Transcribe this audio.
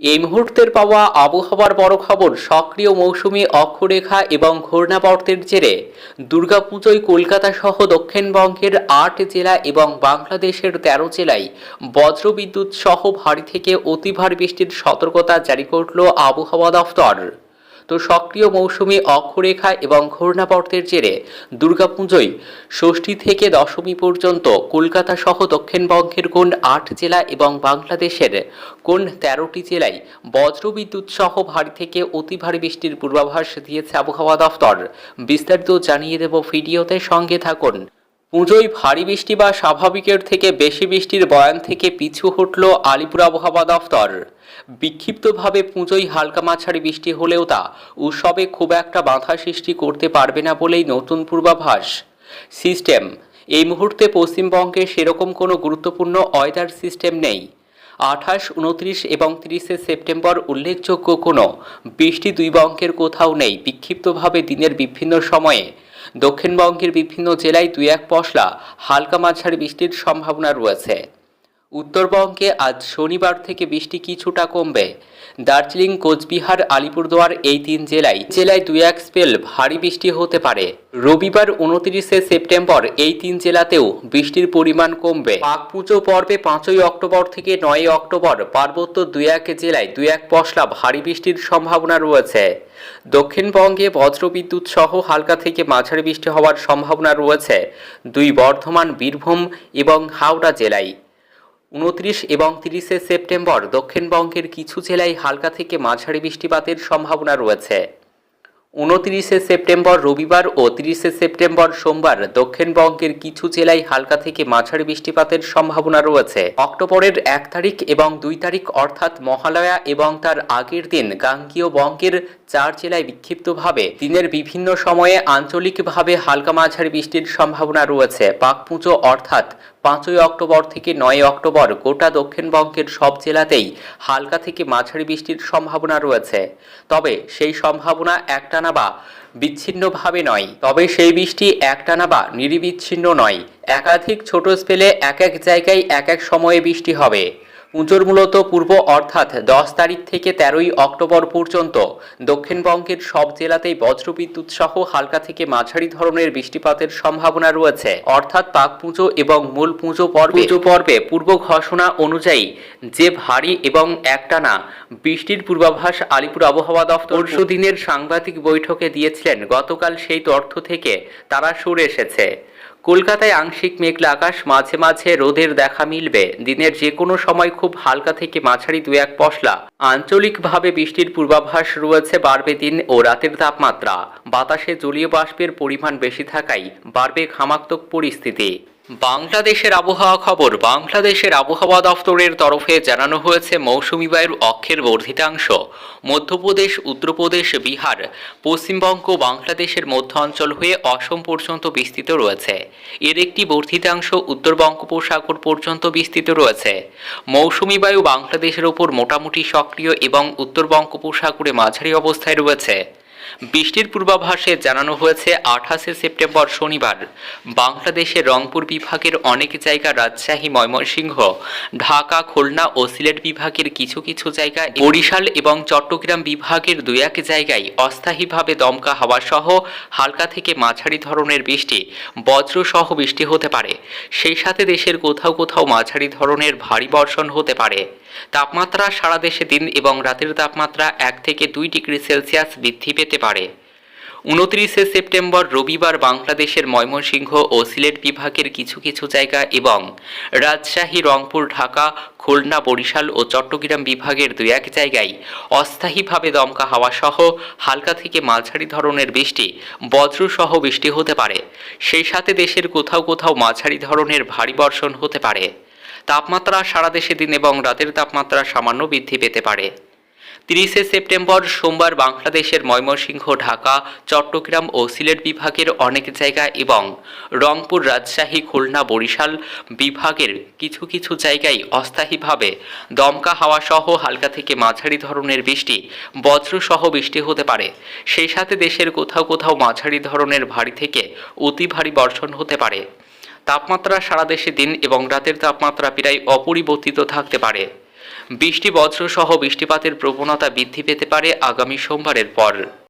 এই মুহূর্তের পাওয়া আবহাওয়ার বড় খবর সক্রিয় মৌসুমি অক্ষরেখা এবং ঘূর্ণাবর্তের জেরে। দুর্গাপুজোয় কলকাতা সহ দক্ষিণবঙ্গের আট জেলা এবং বাংলাদেশের তেরো জেলায় বজ্রবিদ্যুৎ সহ ভারী থেকে অতি ভারী বৃষ্টির সতর্কতা জারি করল আবহাওয়া দফতর। তো সক্রিয় মৌসুমি অক্ষরেখা এবং ঘূর্ণাবর্তের জেরে দুর্গাপুজোয় ষষ্ঠী থেকে দশমী পর্যন্ত কলকাতা সহ দক্ষিণবঙ্গের কোন আট জেলা এবং বাংলাদেশের কোন তেরোটি জেলায় বজ্রবিদ্যুৎ সহ ভারী থেকে অতি ভারী বৃষ্টির পূর্বাভাস দিয়েছে আবহাওয়া দফতর? বিস্তারিত জানিয়ে দেব ভিডিওতে, সঙ্গে থাকুন। পুজোয় ভারী বৃষ্টি বা স্বাভাবিকের থেকে বেশি বৃষ্টির বয়ান থেকে পিছু হটল আলিপুর আবহাওয়া দফতর। বিক্ষিপ্তভাবে পুজোয় হালকা মাঝারি বৃষ্টি হলেও তা উৎসবে খুব একটা বাধা সৃষ্টি করতে পারবে না বলেই নতুন পূর্বাভাস। সিস্টেম, এই মুহূর্তে পশ্চিমবঙ্গে সেরকম কোনো গুরুত্বপূর্ণ ওয়েদার সিস্টেম নেই। আঠাশ, উনত্রিশ এবং তিরিশে সেপ্টেম্বর উল্লেখযোগ্য কোনো বৃষ্টি দুই বঙ্গের কোথাও নেই, বিক্ষিপ্তভাবে দিনের বিভিন্ন সময়ে। দক্ষিণবঙ্গের বিভিন্ন জেলায় দুই এক পশলা হালকা মাঝারি বৃষ্টির সম্ভাবনা রয়েছে। উত্তরবঙ্গে আজ শনিবার থেকে বৃষ্টি কিছুটা কমবে। দার্জিলিং, কোচবিহার, আলিপুরদুয়ার এই তিন জেলায় জেলায় দুই এক স্পেল ভারী বৃষ্টি হতে পারে। রবিবার উনত্রিশে সেপ্টেম্বর এই তিন জেলাতেও বৃষ্টির পরিমাণ কমবে। পাক পুজো পর্বে পাঁচই অক্টোবর থেকে নয় অক্টোবর পার্বত্য দুই এক জেলায় দুই এক পশলা ভারী বৃষ্টির সম্ভাবনা রয়েছে। দক্ষিণবঙ্গে বজ্রবিদ্যুৎ সহ হালকা থেকে মাঝারি বৃষ্টি হওয়ার সম্ভাবনা রয়েছে। দুই বর্ধমান, বীরভূম এবং হাওড়া জেলায়। উনত্রিশ এবং তিরিশে সেপ্টেম্বর দক্ষিণবঙ্গের কিছু জেলায় হালকা থেকে মাঝারি বৃষ্টিপাতের সম্ভাবনা রয়েছে। উনত্রিশে সেপ্টেম্বর রবিবার ও তিরিশে সেপ্টেম্বর সোমবার দক্ষিণবঙ্গের কিছু জেলায় হালকা থেকে মাঝারি বৃষ্টিপাতের সম্ভাবনা রয়েছে। অক্টোবরের এক তারিখ এবং দুই তারিখ অর্থাৎ মহালয়া এবং তার আগের দিন গাঙ্গীয় বঙ্গের চার জেলায় বিক্ষিপ্তভাবে। দিনের বিভিন্ন সময়ে আঞ্চলিকভাবে হালকা মাঝারি বৃষ্টির সম্ভাবনা রয়েছে। পাক পুজো অর্থাৎ পাঁচই অক্টোবর থেকে নয় অক্টোবর গোটা দক্ষিণবঙ্গের সব জেলাতেই হালকা থেকে মাঝারি বৃষ্টির সম্ভাবনা রয়েছে। তবে সেই সম্ভাবনা একটানা বা বিচ্ছিন্নভাবে নয়, তবে সেই বৃষ্টি একটানা বা নিরিবিচ্ছিন্ন নয়। একাধিক ছোট স্পেলে এক এক জায়গায় এক এক সময়ে বৃষ্টি হবে। পুজোর মূলত পূর্ব অর্থাৎ দশ তারিখ থেকে তেরোই অক্টোবর পর্যন্ত দক্ষিণবঙ্গের সব জেলাতেই বজ্রবিদ্যুৎ সহ হালকা থেকে মাঝারি ধরনের বৃষ্টিপাতের সম্ভাবনা রয়েছে। অর্থাৎ পাক পুজো এবং মূল পুজো পর্বে পুজো পর্বে পূর্ব ঘোষণা অনুযায়ী যে ভারী এবং একটানা বৃষ্টির পূর্বাভাস আলিপুর আবহাওয়া দফতর পরশু দিনের সাংবাদিক বৈঠকে দিয়েছিলেন, গতকাল সেই তথ্য থেকে তারা সরে এসেছে। কলকাতায় আংশিক মেঘলা আকাশ, মাঝে মাঝে রোদের দেখা মিলবে। দিনের যে কোনো সময় খুব হালকা থেকে মাঝারি দু এক পশলা। আঞ্চলিকভাবে বৃষ্টির পূর্বাভাস রয়েছে বাড়বে দিন ও রাতের তাপমাত্রা। বাতাসে জলীয় বাষ্পের পরিমাণ বেশি থাকায় বাড়বে ঘামাক্তক পরিস্থিতি। বাংলাদেশের আবহাওয়া খবর, বাংলাদেশের আবহাওয়া দফতরের তরফে জানানো হয়েছে মৌসুমী বায়ুর অক্ষের বর্ধিতাংশ। মধ্যপ্রদেশ, উত্তরপ্রদেশ, বিহার, পশ্চিমবঙ্গ, বাংলাদেশের মধ্য অঞ্চল হয়ে অসম পর্যন্ত বিস্তৃত রয়েছে। এর একটি বর্ধিতাংশ উত্তর বঙ্গোপসাগর পর্যন্ত বিস্তৃত রয়েছে। মৌসুমী বায়ু বাংলাদেশের ওপর মোটামুটি সক্রিয় এবং উত্তর বঙ্গোপসাগরে মাঝারি অবস্থায় রয়েছে। বৃষ্টির পূর্বাভাসে জানানো হয়েছে, আঠাশে সেপ্টেম্বর শনিবার। বাংলাদেশের রংপুর বিভাগের অনেক জায়গা রাজশাহী, ময়মনসিংহ, ঢাকা, খুলনা ও সিলেট বিভাগের কিছু কিছু জায়গায় বরিশাল এবং চট্টগ্রাম বিভাগের দুই এক জায়গায় অস্থায়ীভাবে দমকা হাওয়া সহ হালকা থেকে মাঝারি ধরনের বৃষ্টি, বজ্র সহ বৃষ্টি হতে পারে। সেই সাথে দেশের কোথাও কোথাও মাঝারি ধরনের ভারী বর্ষণ হতে পারে। তাপমাত্রা সারা দেশে দিন এবং রাতের তাপমাত্রা এক থেকে দুই ডিগ্রি সেলসিয়াস বৃদ্ধি পেতে পারে। উনত্রিশে সেপ্টেম্বর রবিবার বাংলাদেশের ময়মনসিংহ ও সিলেট বিভাগের কিছু কিছু জায়গা এবং রাজশাহী, রংপুর, ঢাকা, খুলনা, বরিশাল ও চট্টগ্রাম বিভাগের দুই এক জায়গায় অস্থায়ীভাবে দমকা হাওয়া সহ হালকা থেকে মাঝারি ধরনের বৃষ্টি, বজ্রসহ বৃষ্টি হতে পারে। সেই সাথে দেশের কোথাও কোথাও মাঝারি ধরনের ভারী বর্ষণ হতে পারে। তাপমাত্রা সারা দেশে দিন এবং রাতের তাপমাত্রা সামান্য বৃদ্ধি পেতে পারে। তিরিশে সেপ্টেম্বর সোমবার বাংলাদেশের ময়মনসিংহ, ঢাকা, চট্টগ্রাম ও সিলেট বিভাগের অনেক জায়গা এবং রংপুর, রাজশাহী, খুলনা, বরিশাল বিভাগের কিছু কিছু জায়গায় অস্থায়ীভাবে দমকা হাওয়া সহ হালকা থেকে মাঝারি ধরনের বৃষ্টি, বজ্রসহ বৃষ্টি হতে পারে। সেই সাথে দেশের কোথাও কোথাও মাঝারি ধরনের ভারী থেকে অতি ভারী বর্ষণ হতে পারে। তাপমাত্রা সারা দেশে দিন এবং রাতের তাপমাত্রা প্রায় অপরিবর্তিত থাকতে পারে। বৃষ্টি, বজ্রসহ বৃষ্টিপাতের প্রবণতা বৃদ্ধি পেতে পারে আগামী সোমবারের পর।